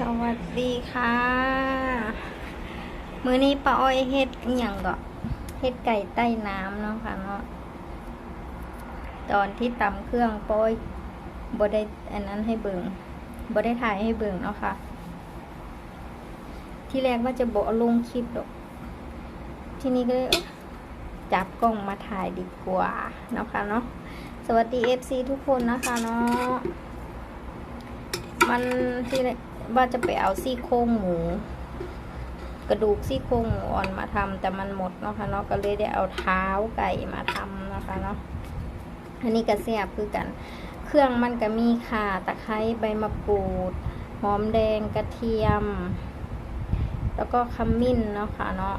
สวัสดีค่ะ มื้อนี้ป้าอ้อยเฮ็ดอหย่างก็เฮ็ดไก่ใต้น้ำเนาะค่ะเนาะตอนที่ตำเครื่องป้าอ้อยบ่ได้อันนั้นให้เบิ่งบ่ได้ถ่ายให้เบิ่งเนาะค่ะ ที่แรกว่าจะบอกลงคลิปดอก ที่นี้ก็เลยจับกล้องมาถ่ายดีกว่าเนาะค่ะเนาะสวัสดี FC ทุกคนนะคะเนาะมันที่ ว่าจะไปเอาซี่โครงหมู กระดูกซี่โครงหมูอ่อนมาทำแต่มันหมดเนาะค่ะเนาะก็เลยได้เอาเท้าไก่มาทำเนะคะเนาะอันนี้ก็แซ่บคือกัน เครื่องมันก็มีข่าตะไคร้ใบมะกรูดหอมแดงกระเทียม แล้วก็ขมิ้นเนาะค่ะเนาะ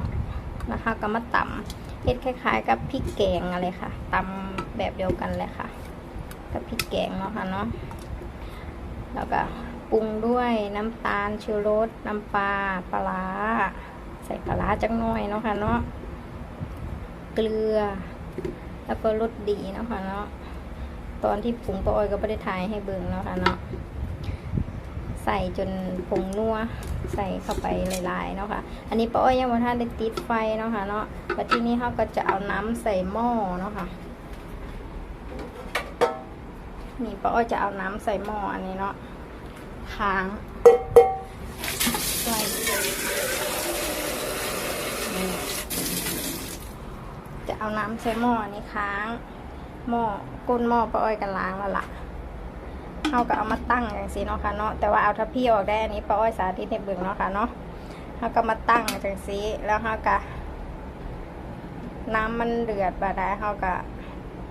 นะคะก็มาตำเฮ็ดคล้ายๆ กับพริกแกงอะไรค่ะตำแบบเดียวกันเลยค่ะ กับพริกแกงเนาะค่ะเนาะแล้วก็ ปรุงด้วยน้ำตาลชูรสน้ำปลาปลา ใส่ปลาจังหน่อยเนาะค่ะเนาะเกลือ แล้วก็รสดีเนาะค่ะเนาะตอนที่ปรุงป้าอ้อยก็ไม่ได้ถ่ายให้เบิ่งเนาะค่ะเนาะใส่จนผงนัวใส่เข้าไปหลายๆเนาะค่ะ อันนี้ป้าอ้อยยังว่าท่านได้ติดไฟเนาะค่ะเนาะแล้วที่นี้เขาก็จะเอาน้ำใส่หม้อเนาะค่ะ นี่ป้าอ้อยจะเอาน้ำใส่หม้ออันนี้เนาะ ค้างใส่นี่จะเอาน้ำใส่หม้อนี้ค้างหม้อก้นหม้อป้าอ้อยกันล้างแล้วล่ะเขาก็เอามาตั้งอย่างสีเนาะค่ะเนาะแต่ว่าเอาทัพพี่ออกได้อันนี้ป้าอ้อยสาธิตให้เบิ่งเนาะค่ะเนาะเขาก็มาตั้งจังสีแล้วเขาก็น้ำมันเดือดบาดาเขาก็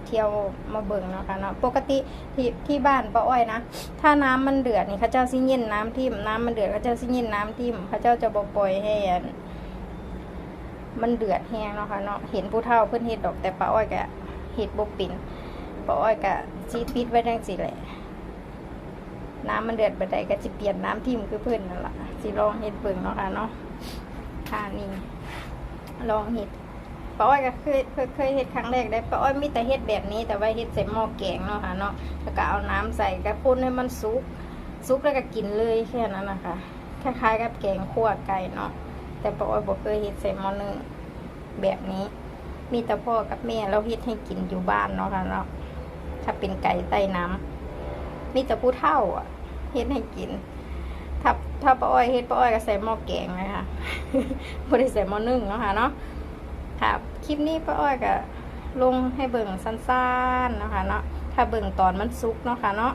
เที่ยวมาเบิ่งเนาะค่ะเนาะปกติที่ที่บ้านป้าอ้อยนะ ถ้าน้ำมันเดือดนี่เขาเจ้าสิเย็นน้ำทิ่มน้ำมันเดือดเขาเจ้าสิเย็นน้ำทิ่มเขาเจ้าจะบ่ปล่อยให้มันเดือดแห้งเนาะค่ะเนาะเห็นผู้เฒ่าเพิ่นเฮ็ดดอกแต่ป้าอ้อยก็เฮ็ดบ่เป็นป้าอ้อยก็สิปิดไว้จังซี่แหละน้ำมันเดือดบัดใดก็สิเปลี่ยนน้ำทิ่มคือเพิ่นนั่นล่ะสิลองเฮ็ดเบิ่งเนาะค่ะเนาะค่ะนี่ลองเฮ็ด ป้าอ้อยก็เคยเคยเคยเฮ็ดครั้งแรกได้ป้าอ้อยมีแต่เฮ็ดแบบนี้ แต่ว่าเฮ็ดใส่หม้อแกงเนาะค่ะเนาะแล้วก็เอาน้ำใส่ก็พุ่นให้มันสุกสุกแล้วก็กินเลยแค่นั้นนะคะคล้ายๆกับแกงขั่วไก่เนาะแต่ป้าอ้อยบ่เคยเฮ็ดใส่หม้อนึ่งแบบนี้ มีแต่พ่อกับแม่เราเฮ็ดให้กินอยู่บ้านเนาะค่ะเนาะถ้าเป็นไก่ใต้น้ำมีแต่ผู้เฒ่าอะเฮ็ดให้กินถ้าถ้าป้าอ้อยเฮ็ดป้าอ้อยก็ใส่หม้อแกงเลยค่ะบ่ได้ใส่หม้อนึ่งเนาะค่ะเนาะ ครับคลิปนี้ป้าอ้อยก็ลงให้เบิ่งสั้นๆนะคะเนาะถ้าเบิ่งตอนมันสุกเนาะค่ะเนาะ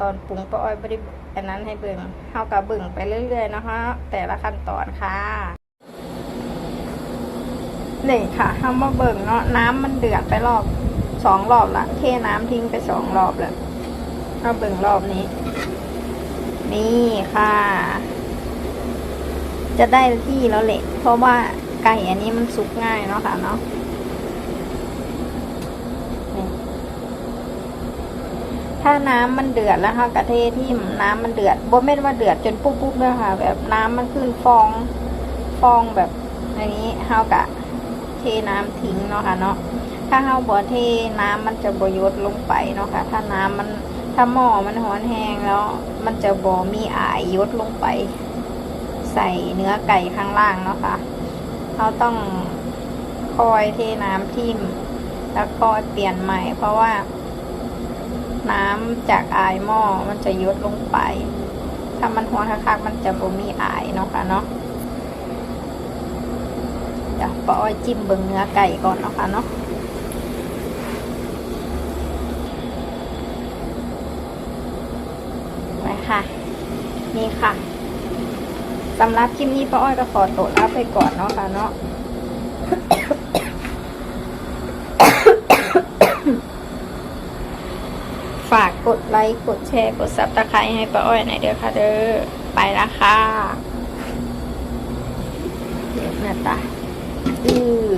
ตอนปรุงป้าอ้อยไม่ได้อันนั้นให้เบิ่งเฮากับเบิ่งไปเรื่อย ๆ นะคะ แต่ละขั้นตอนค่ะนี่ค่ะเฮามาเบิ่งเนาะน้ำมันเดือดไปรอบสองรอบละเทน้ำทิ้งไปสองรอบแล้วเราเบิ่งรอบนี้ นี่ค่ะ จะได้ที่แล้วแหละเพราะว่า ไก่อันนี้มันสุกง่ายเนาะค่ะเนาะถ้าน้ำมันเดือดแล้วค่ะกะเทที่น้ำมันเดือดบ่แม่นว่าเดือดจนปุ๊บปุ๊บเลยค่ะ แบบน้ำมันขึ้นฟองฟองแบบอย่างนี้เฮากะเทน้ำทิ้งเนาะค่ะ เนาะถ้าเฮาบ่เทน้ำมันจะบ่ยดลงไปเนาะค่ะ ถ้าน้ำมันถ้าหม้อมันร้อนแห้งแล้ว มันจะบ่มีอายยดลงไป ใส่เนื้อไก่ข้างล่างเนาะค่ะ เราต้องคอยเทน้ำทิ่ม แล้วคอยเปลี่ยนใหม่ เพราะว่า น้ำจากอายหม้อมันจะยดลงไป ถ้ามันหัวคักๆมันจะบ่มีอายเนาะค่ะเนาะเดี๋ยวปออ้อยจิ้มเบิ่งเนื้อไก่ก่อนเนาะค่ะเนาะไปค่ะ นี่ค่ะ สำหรับคลิปนี้ป้าอ้อยก็ขอตัวลาไปก่อนเนาะค่ะเนาะฝากกดไลค์กดแชร์กดซับตะไครให้ป้าอ้อยหน่อยเด้อค่ะเด้อไปละค่ะเดี๋ยวหน้าตาอือ